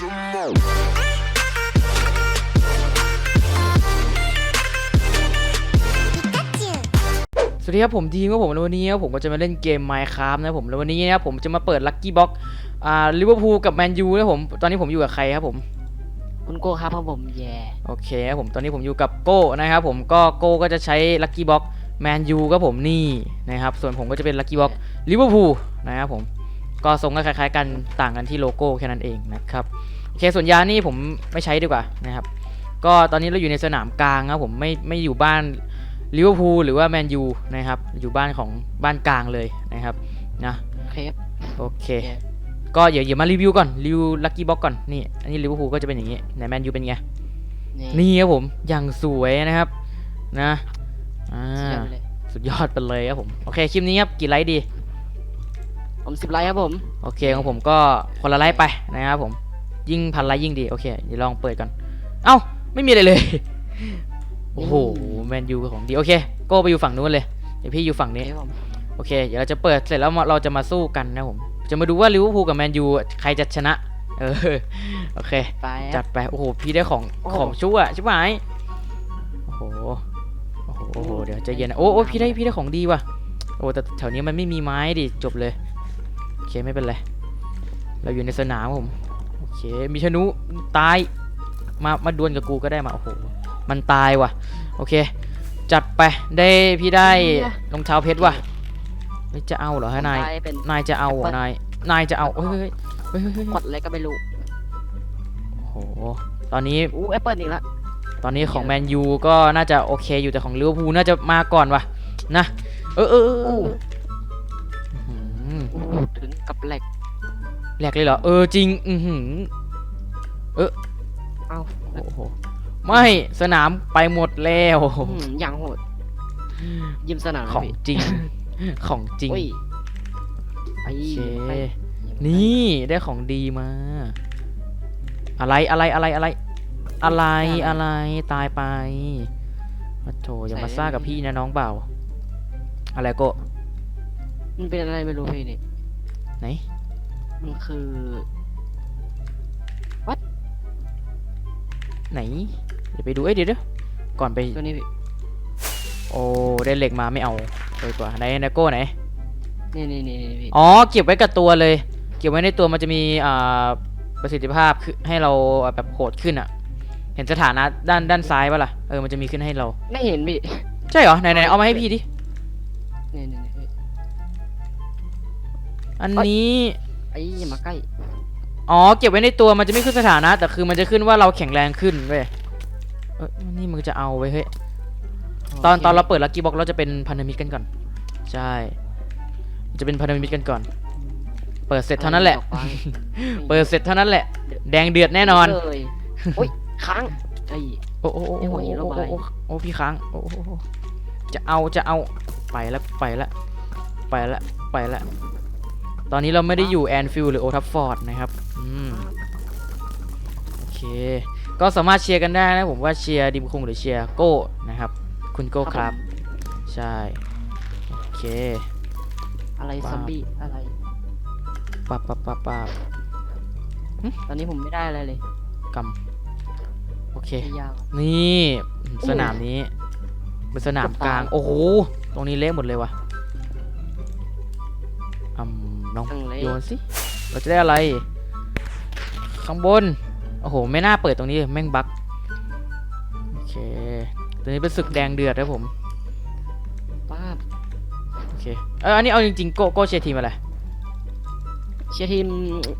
some more. สวัสดีครับผมทีมครับผมแล้ววันนี้ครับผมก็จะมาเล่นเกม Minecraft นะครับผมแล้ววันนี้นะครับผมจะมาเปิด Lucky Box อ่าลิเวอร์พูลกับแมนยูนะครับผมตอนนี้ผมอยู่กับใครครับผม คุณโก้ครับผมผมแย่โอเคครับผมตอนนี้ผมอยู่กับโก้นะครับผมก็โก้ก็จะใช้ Lucky Box แมนยูครับผมนี่นะครับส่วนผมก็จะเป็น Lucky Box ลิเวอร์พูลนะครับผม ก็ทรงก็คล้ายๆกันต่างกันที่โลโก้แค่นั้นเองนะครับโอเคส่วนยานี่ผมไม่ใช้ดีกว่านะครับ ก็ตอนนี้เราอยู่ในสนามกลางครับผมไม่ไม่อยู่บ้านลิเวอร์พูลหรือว่าแมนยูนะครับ อยู่บ้านของบ้านกลางเลยนะครับนะเครปโอเคแย่ก็เดี๋ยวเดี๋ยวมารีวิวก่อนรีวิวลั c กี้บ็อกก่อนนี่อันนี้ลิเวอร์พูลก็จะเป็นอย่างนี้ไหนแมนยูเป็นไงนี่นี่ครับผมอย่างสวยนะครับนะอ่าเยี่ยมเลยสุดยอดไปเลยครับผม โอเค คลิปนี้ครับ กี่ไลค์ดี ผมสิบไลค์ครับผม โอเคของผมก็คนละไลค์ไปนะครับผม ยิ่งพันไลค์ยิ่งดี โอเคเดี๋ยวลองเปิดก่อน เอ้า ไม่มีอะไรเลย โอ้โหแมนยูของดี โอเคโก้ไปอยู่ฝั่งนู้นเลย เดี๋ยวพี่อยู่ฝั่งนี้นี่ผมโอเค เดี๋ยวเราจะเปิดเสร็จแล้วมาเราจะมาสู้กันนะผม จะมาดูว่าลิเวอร์พูลกับแมนยูใครจะชนะ เออ โอเคไปจัดไป โอ้โห พี่ได้ของโอ้โหของชั่วใช่ไหมโอ้โห โอ้โหโอ้โหเดี๋ยวใจะเย็นนะโอ้โอ้พี่ได้พี่ได้ของดีว่ะโอ้แต่แถวนี้มันไม่มีไม้ดิจบเลยโอ เคไม่เป็นไร เราอยู่ในสนามครับผม โอเค มีชนุตาย มา มาดวลกับกูก็ได้มา โอ้โห มันตายว่ะ โอเค จัดไป ได้พี่ได้รองเท้าเพชรว่ะเฮ้ยจะเอาเหรอฮะนายไปเป็นนายจะเอาเหรอ Apple นาย นายจะเอาเฮ้ยเฮ้ยเฮ้ยเฮ้ยเฮ้ยกดอะไรก็ไม่รู้ โอ้โห ตอนนี้อู้แอปเปิลอีกแล้วตอนนี้ของแมนยูก็น่าจะโอเคอยู่แต่ของลิเวอร์พูลน่าจะมาก่อนว่ะนะ เออเออเออเอออื้อหืออู้ถึงกับ แหลกแหลกเลยเหรอ เออจริง อือหือเอ้าโอ้โห ไม่สนามไปหมดแล้วอืมอย่างโหด ยิมสนามของพี่จริง ของจริงอุ้ยไปโอเคไปนี่ได้ของดีมา อะไรอะไรอะไรอะไร อะไรอะไรตายไปโอ้โถอย่ามาซ่ากับพี่นะน้องเบาอะไรโก็มันเป็นอะไรไม่รู้พี่นี่ ไหน มันคือไหน เดี๋ยวไปดูเอ้ยเดี๋ยวเดี๋ยวก่อนไป ตัวนี้พี่โอ้ได้เหล็กมาไม่เอาเลยกว่าไหนนะโก้ไหน นี่นี่นี่นี่พี่อ๋อเก็บไว้กับตัวเลย เก็บไว้ในตัวมันจะมีอ่าประสิทธิภาพคือให้เราแบบโหดขึ้นอะเห็นสถานะด้านด้านซ้ายปะล่ะเออมันจะมีขึ้นให้เรา ไม่เห็นพี่ ใช่เหรอไหนไหนเอามาให้พี่ดิ นี่นี่นี่พี่ อันนี้ ไอ้อย่ามาใกล้ อ๋อ เก็บไว้ในตัวมันจะไม่ขึ้นสถานะ แต่คือมันจะขึ้นว่าเราแข็งแรงขึ้นเว้ยเออนี่มึงจะเอาไว้เฮ้ย ตอนโคตอนเราเปิดลักกี้บ็อกเราจะเป็นพันธมิตรกันก่อน ใช่ จะเป็นพันธมิตรกันก่อน เปิดเสร็จเท่านั้นแหละ ออกไป เปิดเสร็จเท่านั้นแหละ แดงเดือดแน่นอน เลยโอ้ยค้างไอ้ โอ้โอ้โอ้ไอ้หัโอ้วหินโอ้ระบายโอ้โอ้พี่ค้างโอ้โอ้โอ้จะเอาจะเอาไปแล้วไปแล้วไปแล้วไปแล้ว ตอนนี้เราไม่ได้อยู่แอนฟิลหรือโอทัฟฟอร์ดนะครับอืมโอเค ก็สามารถเชียร์กันได้นะผมว่าเชียร์ดิมคุงหรือเชียร์โก้นะครับ คุณโก้ครับ ใช่ โอเค อะไรว้าวซอมบี้อะไรปับปับปับปับตอนนี้ผมไม่ได้อะไรเลยกำโอเคไม่ยากนี่สนามนี้เป็นสนามกลางตายโอ้โห ตรงนี้เละหมดเลยว่ะอืม ลองตั้งเลยโยนสิ เราจะได้อะไร ข้างบน โอ้โห ไม่น่าเปิดตรงนี้เลยแม่งบั๊กโอเค ตัวนี้เป็นศึกแดงเดือดครับผมป้าบโอเค เอออันนี้เอาจริงๆ โก้โก้เชียร์ทีมอะไร เชียร์ทีม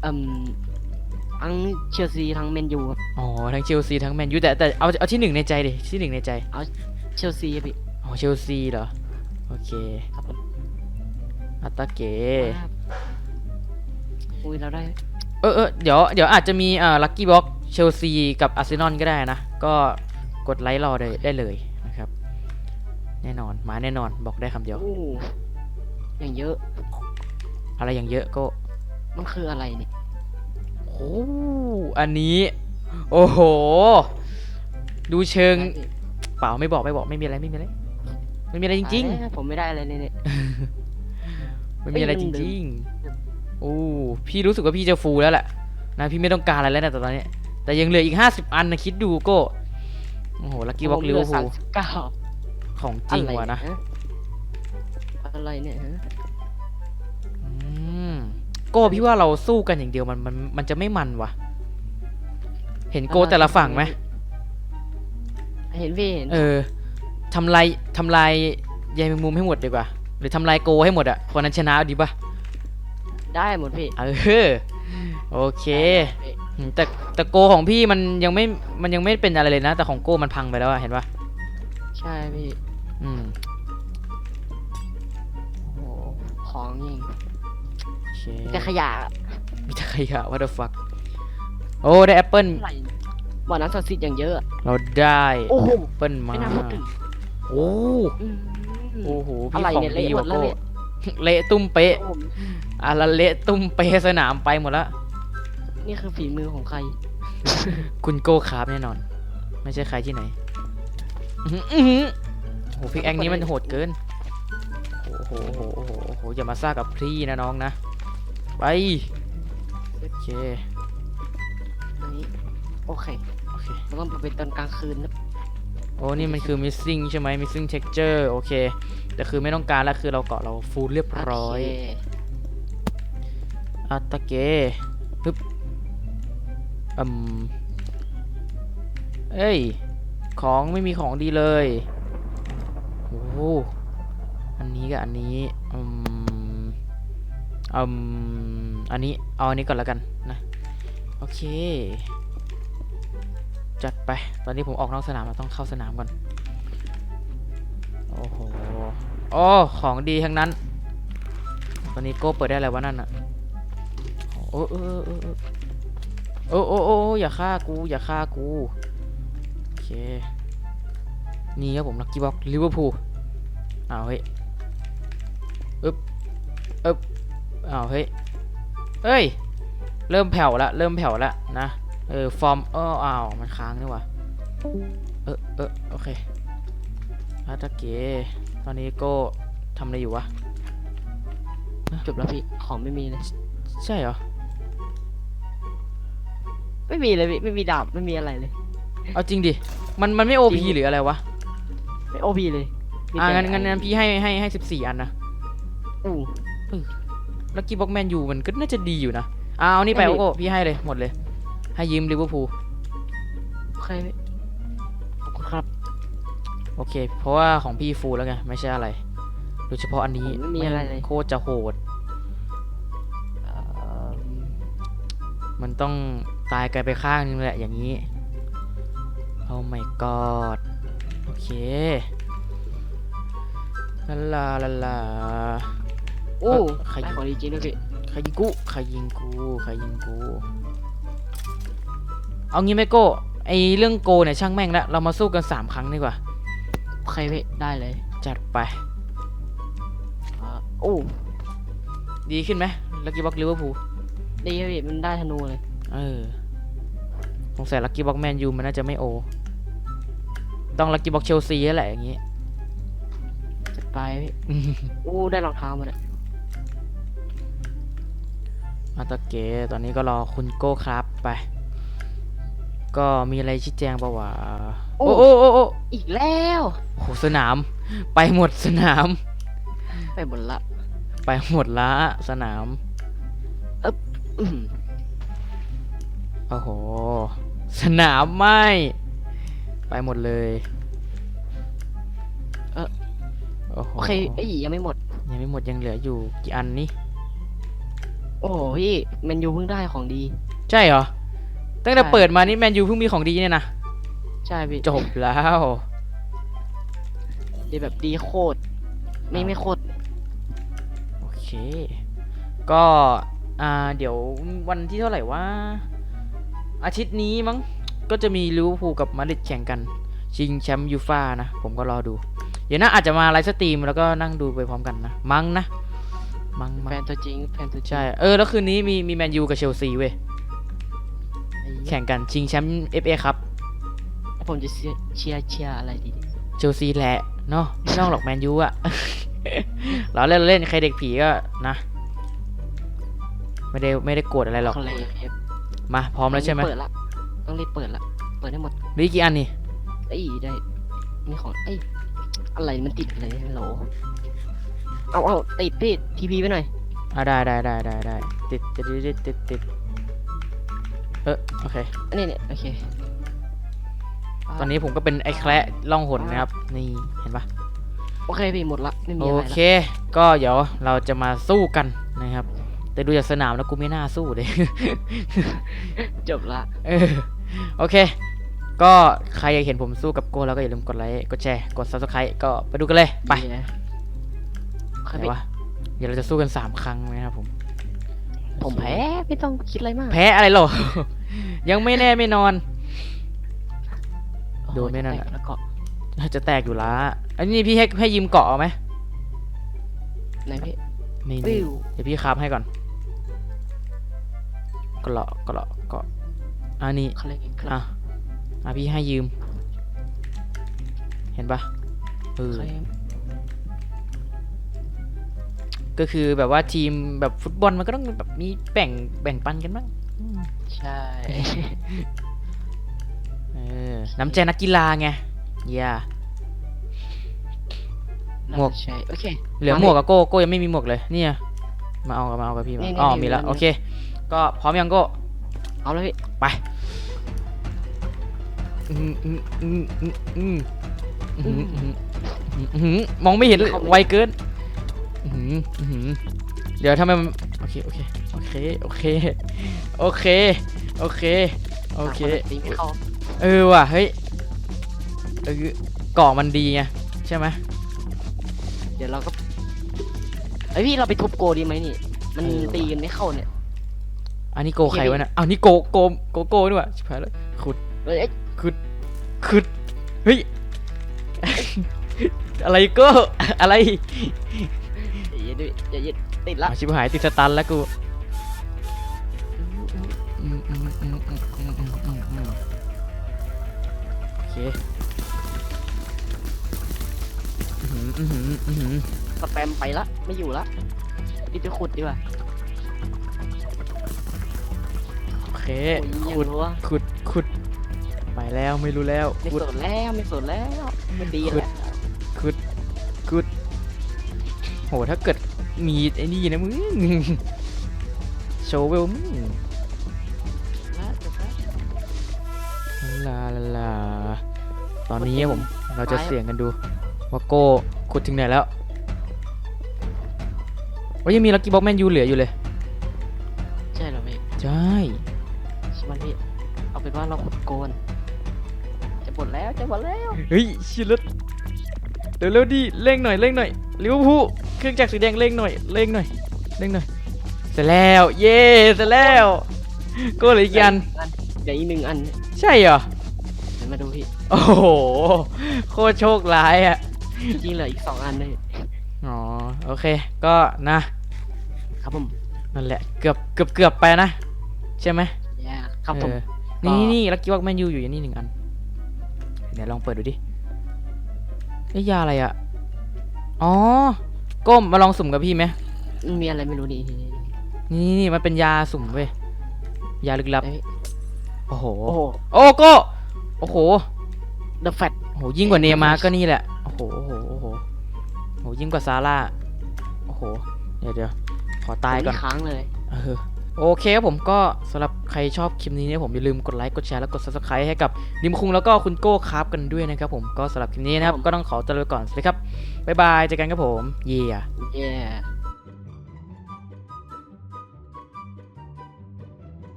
เอ่มทั้งเชลซีทั้งแมนยูครับ อ๋อ ทั้งเชลซีทั้งแมนยูแต่แต่เอาเอาที่หนึ่งในใจดิ ที่หนึ่งในใจเชลซีพี่ อ๋อ เชลซีเหรอ โอเค ครับผมอัตตาเกป้าบ อุ้ยเราได้ เออเออเดี๋ยวเดี๋ยวอาจจะมีอ่าลัคกี้บ็อกเชลซีกับอาร์เซนอลก็ได้นะ ก็กดไลค์รอได้ได้เลยนะครับ แน่นอนมาแน่นอนบอกได้คำเดียว โอ้อย่างเยอะ อะไรอย่างเยอะก็ มันคืออะไรเนี่ย โอ้อันนี้ โอ้โห ดูเชิงอะไรพี่เปล่าไม่บอกไม่บอกไม่มีอะไรไม่มีอะไรไม่มีอะไรจริงตายแล้วผมไม่ได้อะไรเลยเนี่ยๆไม่มีอะไรเอ้จยมันริงๆโอ้พี่รู้สึกว่าพี่จะฟูลแล้วแหละนะพี่ไม่ต้องการอะไรแล้วนะแต่ตอนนี้ แต่ยังเหลืออีก50อันนะคิดดูโก้โอ้โหลักกี้บ็อกลิเวอร์พูสามลสิบเก้าของจริงว่ะนะ อะไรเนี่ยฮะอืมโก้พี่ว่าเราสู้กันอย่างเดียวมันมันมันจะไม่มันว่ะ เห็นโก้แต่ละฝั่งไหมเห็นพี่เห็นเออทำลายทำลายใยแมงมุมให้หมดดีกว่า หรือทำลายโกให้หมดอะคนนั้นชนะเอาดีปะ ได้หมดพี่เออโอเคได้หมดพี่อืมแต่แต่โกของพี่มันยังไม่มันยังไม่เป็นอะไรเลยนะ แต่ของโก้มันพังไปแล้วอะเห็นปะใช่พี่อืมโอ้โหของนี่โอเคแต่ขยะมีแต่ขยะ what the fuck โอ้ได้แอปเปิลอะไรบ่อน้ำศักดิ์สิทธิ์อย่างเยอะ เราได้โอ้โห แอปเปิลมาไม่น่าพูดถึงโอ้อืม โอ้โหอะพี่ไรของเนี่ยดีเละหมว่ะดแล้วโก้เนี่ย เละตุ้มเป๊ะโอ้โห อะละเละตุ้มเป๊ะสนามไปหมดละนี่คือฝีมือของใคร คุณโก้คราฟแน่นอน ไม่ใช่ใครที่ไหนอื้อหืออื้อหือโอ้โหพิกแองนี้มันโหดเกินโอ้โหโอ้โหโอ้โหโอ้โหอย่ามาซ่ากับพี่นะน้องนะ ไปโอเคอันนี้โอเคโอเคเราต้องไปตอนกลางคืนนะโอ้นี่มันคือ missing ใช่ไหม missing texture โอเค แต่คือไม่ต้องการแล้วคือเราเกาะเราฟูลเรียบร้อย โเค อัตเกฮึบอืมเอ้ย ของไม่มีของดีเลย โอ้โหอันนี้กับอันนี้ อืม อืม อันนี้ เอาอันนี้ก่อนแล้วกันนะ โอเค จัดไป ตอนนี้ผมออกนอกสนามต้องเข้าสนามก่อน โอ้โห โอ้ ของดีทั้งนั้น ตอนนี้โก้เปิดได้อะไรวะนั่นอะ อ้เออเออเออโอ้โอ้อย่าฆ่ากูอย่าฆ่ากูโอเคนี่ครับผมลักกี้บ็อกลิเวอร์พูลอ้าวเฮ้ยอึ๊บอึ๊บอ้าวเฮ้ยเอ้ยเริ่มแผ่วละเริ่มแผ่วละนะเออฟอร์มเอออ้าวมันค้างนี่ว่าเออเออโอเคอาตะเกตอนนี้โก็ทำอะไรอยู่วะจบแล้วพี่ของไม่มีเลยใช่เหรอ ไม่มีเลยพี่ไม่มีดาบไม่มีอะไรเลย เอาจริงดิ มันมันไม่โอจริพีง หรืออะไรวะ ไม่โอพีเลยมีอ่าแต่งั้นงั้นงั้นพี่ให้ให้ให้สิบสี่อันนะ อู้ ลักกี้บ็อกแมนยูมันก็น่าจะดีอยู่นะอ่าเอานี่ไปไม่มีโอ้โหพี่ให้เลยหมดเลย ให้ยืมลิเวอร์พูล โอเคพี่ขอบคุณครับ โอเค เพราะว่าของพี่ฟูลแล้วไง ไม่ใช่อะไร โดยเฉพาะอันนี้ผมไม่มีอะไรเลย โคตรจะโหด เอ่อมันต้อง ตายไกลไปข้างนึงแหละอย่างนี้โอ้ my god โอเคลาลาลาลาโอ้เอ่อใครได้ของดีจริงด้วยพี่ใครยิงกูใครยิงกูใครยิงกูเอางี้ไหมโก้ไอเรื่องโกเนี่ยช่างแม่งแล้วเรามาสู้กันสามครั้งดีกว่าโอเคพี่ได้เลย จัดไปเอ่อโอ้ดีขึ้นไหมลักกี้บ็อกลิเวอร์พูลดีครับพี่มันได้ธนูเลย เออสงสัยลักกี้บ็อกแมนยูมันน่าจะไม่โอ ต้องลักกี้บ็อกเชลซีแหละอย่างงี้จัดไปพี่โอ้ได้รองเท้ามาเนี่ยมาตะเกตอนนี้ก็รอคุณโก้ครับไป ก็มีอะไรชี้แจงปะวะโอ้โอ้โอ้โอ้โอ้อีกแล้วโหสนาม ไปหมดสนาม ไปหมดละ ไปหมดละสนามอื้อหือ โอ้โห สนามไหม่ไปหมดเลยเออโอ้โหโอเคเอ้ยยังไม่หมด ยังไม่หมดยังเหลืออยู่กี่อันนี่ โอ้โหพี่แมนยูเพิ่งได้ของดี ใช่เหรอ ตั้งแต่ใช่ เปิดมานี่แมนยูเพิ่งมีของดีเนี่ยนะ ใช่พี่จบแล้ว ดีแบบดีโคตรไม่ไม่โคตรโอเค ก็ อ่า เดี๋ยววันที่เท่าไหร่ว่า อาทิตย์นี้มั้งก็จะมีลิเวอร์พูลกับมาดริดแข่งกัน ชิงแชมป์ยูฟ่านะ ผมก็รอดู เดี๋ยวน่าอาจจะมาไลฟ์สตรีมแล้วก็นั่งดูไปพร้อมกันนะ มั้งนะมั้งมั้แฟงนตัวจริงแฟนตัวจริงใช่ เออ แล้วคืนนี้มีมีแมนยูกับเชลซีเว้ยไอ้เหี้ยแข่งกันชิงแชมป์เอฟเอครับแล้วผมจะเชียร์เชียร์เชียร์อะไรดีเชลซีแหละเนาะไม่ต้องหรอกแมนยูอะเราเล่นเราเล่นใครเด็กผีก็นะ ไม่ได้ไม่ได้โกรธอะไรหรอกเคลฟ มาพร้อมแล้วใช่ไหมเปิดละต้องรีบเปิดละเปิดให้หมดเหลืออกกี่อันนี่ไอ้ยได้นี่ของไอ้ยอะไรมันติดอะไรฮัลโหลเอาเอาติดพี่ทีพีไปหน่อยอะได้ได้ได้ได้ได้ติดติดติดติดติดเออโอเคอันนี้เนี่ยโอเคตอนนี้ผมก็เป็นไอ้แคระล่องหนนะครับ นี่เห็นปะโอเคพี่หมดละไม่มีโออะไรเคละก็เดี๋ยวเราจะมาสู้กันนะครับ แต่ดูจากสนามแล้วกูไม่น่าสู้เลย จบละเออโอเค ก็ใครอยากเห็นผมสู้กับโก้แล้วก็อย่าลืมกดไลค์กดแชร์กด subscribe ก็ไปดูกันเลยไปเดี๋ยวโอเคไหนพี่วะเดี๋ยวเราจะสู้กันสามครั้งนะครับผม ผมแพ้ไม่ต้องคิดอะไรมาก แพ้อะไรหรอ ยังไม่แน่ไม่นอนอ้หโดนไม่นั่นอะแล้วก็จะแตกอยู่ละอันนี้พี่ให้ให้ยืมเกาะเอาไหมไหนพี่ไม่วิมีวเดี๋ยวพี่คราบให้ก่อนเกาะเกาะเกาะอันนี้เขาเรียกครัอะบอะพี่ให้ยืม เห็นปะเออเขาเรียกก็คือแบบว่าทีมแบบฟุตบอลมันก็ต้องแบบมีแบ่งแบ่งปันกันบ้างอืมใช่เออน้ำใจนักกีฬาไงเย่าหมวกใช่โอเคเหลือมาหมวกกับโก้โก้ยังไม่มีหมวกเลย เนี่ย มาเอากับมาเอากับพี่มานี่อ๋อนี่มีแล้วนี่โอเค ก็พร้อมยังก็ เอาเลยไปมองไม่เห็นไวเกินเดี๋ยวทำไมมันโอเคโอเคโอเคโอเคโอเคโอเคโอเคเออว่ะเฮ้ยเกล่อมันดีไงใช่ไหมเดี๋ยวเราก็ไอพี่เราไปทุบโกดีไหมนี่ มันตีกันไม่เข้าเนี่ย อันนี้โกใครวะนะอ้าวนี่โกโกโกโก้ด้วยว่ะชิบหายแล้วขุดเอ้ยขุดขุดเฮ้ยอะไรก็อะไรอย่าดิอย่ายึดติดละชิบหายติดสตันแล้วกูโอเคสแปมไปละไม่อยู่ละนี่จะขุดดีกว่า เคโอ้ยยังขุดรู้ว่าขุดขุดไปแล้วไม่รู้แล้วไม่ขุดสนแล้วไม่สนแล้วไม่ดีขุดแล้วขุดขุดโหถ้าเกิดมีไอ้นี่นะมึงโชว์เวลมึงละจบละลาลาลาตอนนี้ผมเราจะเสี่ยงกันดูว่าโก้ขุดถึงไหนแล้วว่ายังมีลักกี้บ็อกแมนยูเหลืออยู่เลย ใช่เหรอพี่ใช่ใช่ไหมพี่ เอาเป็นว่าเราขุดโกน จะหมดแล้วจะหมดแล้ว เฮ้ยชิลดเร็วเร็วๆดิเร่งหน่อยเร่งหน่อยลิเวอร์พูลเครื่องจักรสีแดงเร่งหน่อยเร่งหน่อยเร่งหน่อยเสร็จแล้วเย้เสร็จแล้วโก้เหลืออีกอันเดี๋ยวอีกหนึ่งอันใช่เหรอเดี๋ยวมาดูพี่โอ้โหโคตรโชคร้ายอะจริงๆเหลืออีกสองอันเลยอ๋อโอเคก็นะครับผมนั่นแหละเกือบเกือบเกือบไปนะใช่ไหมแย่ครับผมเออ นี่นี่ลักกี้บ็อกแมนยูอยู่อย่างนี้หนึ่งอันเดี๋ยวลองเปิดดูดิไอ้ยยาอะไรอะ อ๋อ ก้มมาลองสุ่มกับพี่ไหมมันมีอะไรไม่รู้ดินี่นี่นี่มันเป็นยาสุ่มเว้ย ยาลึกลับเอ้ยโอ้โหโอ้โห โอ้โก้โอ้โห The Fat โอ้โห ยิ่งกว่าเนย์มาร์ก็นี่แหละ โอ้โห โอ้โห โอ้โหโอ้โหยิ่งกว่าซาร่า โอ้โห เดี๋ยวเดี๋ยวขอตายก่อนค้างเลย เออ โอเคครับผมก็สำหรับใครชอบคลิปนี้เนี่ยผมอย่าลืมกดไลค์กดแชร์และกด subscribe ให้กับนิมคุงแล้วก็คุณโก้คราฟกันด้วยนะครับผมก็สำหรับคลิปนี้นะครับก็ต้องขอตัวลาไปก่อนสวัสดีครับบ๊ายบายเจอกันครับผมเยี่ย Yeah